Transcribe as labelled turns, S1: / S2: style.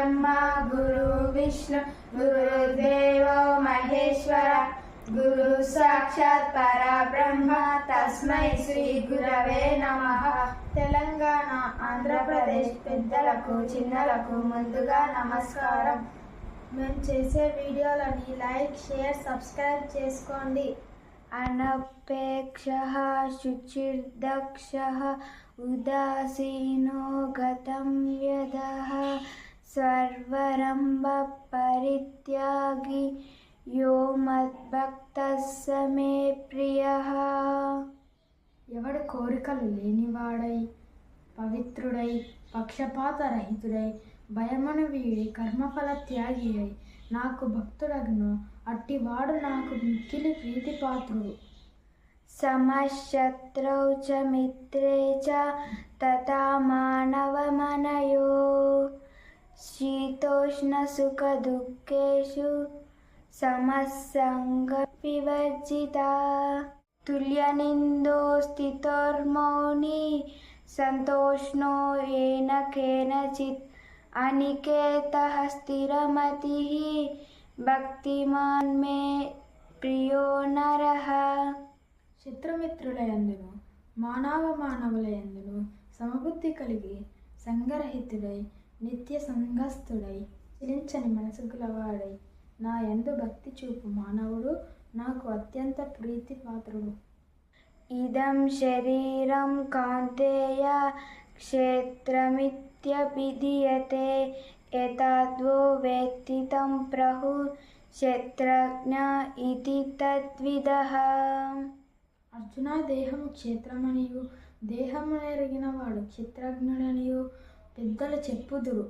S1: బ్రహ్మ గురు గురుదేవ మహేశ్వర గురు సాక్షాత్ పర బ్రహ్మ తస్మై శ్రీ గురవే నమ తెలంగాణ ఆంధ్రప్రదేశ్ పెద్దలకు చిన్నలకు ముందుగా నమస్కారం మేము చేసే వీడియోలని లైక్ షేర్ సబ్స్క్రైబ్ చేసుకోండి
S2: అనపేక్ష శుచిర్దక్ష ఉదాసీనో గతం వ్యదహ పరిత్యాగి యో మద్భక్త సమే ప్రియ
S3: ఎవడు కోరికలు లేనివాడై పవిత్రుడై పక్షపాత రహితుడై భయమను వీడి కర్మఫల త్యాగి అయి నాకు భక్తులగ్ను అట్టివాడు నాకు మిక్కిలి ప్రీతిపాత్రుడు
S4: సమశత్రౌ చ మిత్రే చ తథా మానవమనయో ಶೀತುಖು ಸಮೋಷ್ಣೋ
S5: ಯ ಕೇನಚಿತ್ ಅನಿತ್ತಿರಮತಿ ಭಕ್ತಿಮನ್ ಮೇ ಪ್ರಿಯರ
S6: ಚಿತ್ರಮಿತ್ರ ಎಂದನು ಮಾನವ ಮಾನವ ಎಂದನು ಸಮಬುದ್ಧಿ ಕಲಿಗೆ ಸಂಗ್ರಹಿತೈ నిత్య సంఘస్థుడై చలించని మనసు గలవాడై నా ఎందు భక్తి చూపు మానవుడు నాకు అత్యంత ప్రీతి పాత్రుడు
S7: ఇదం శరీరం కాంతేయ క్షేత్రమిత్యభిధీయతే ఎతాద్వో వేత్తితం ప్రహు క్షేత్రజ్ఞ ఇది తద్విద
S8: అర్జున దేహము క్షేత్రమనియు దేహము వాడు క్షేత్రజ్ఞుడనియు పెద్దలు చెప్పుదురు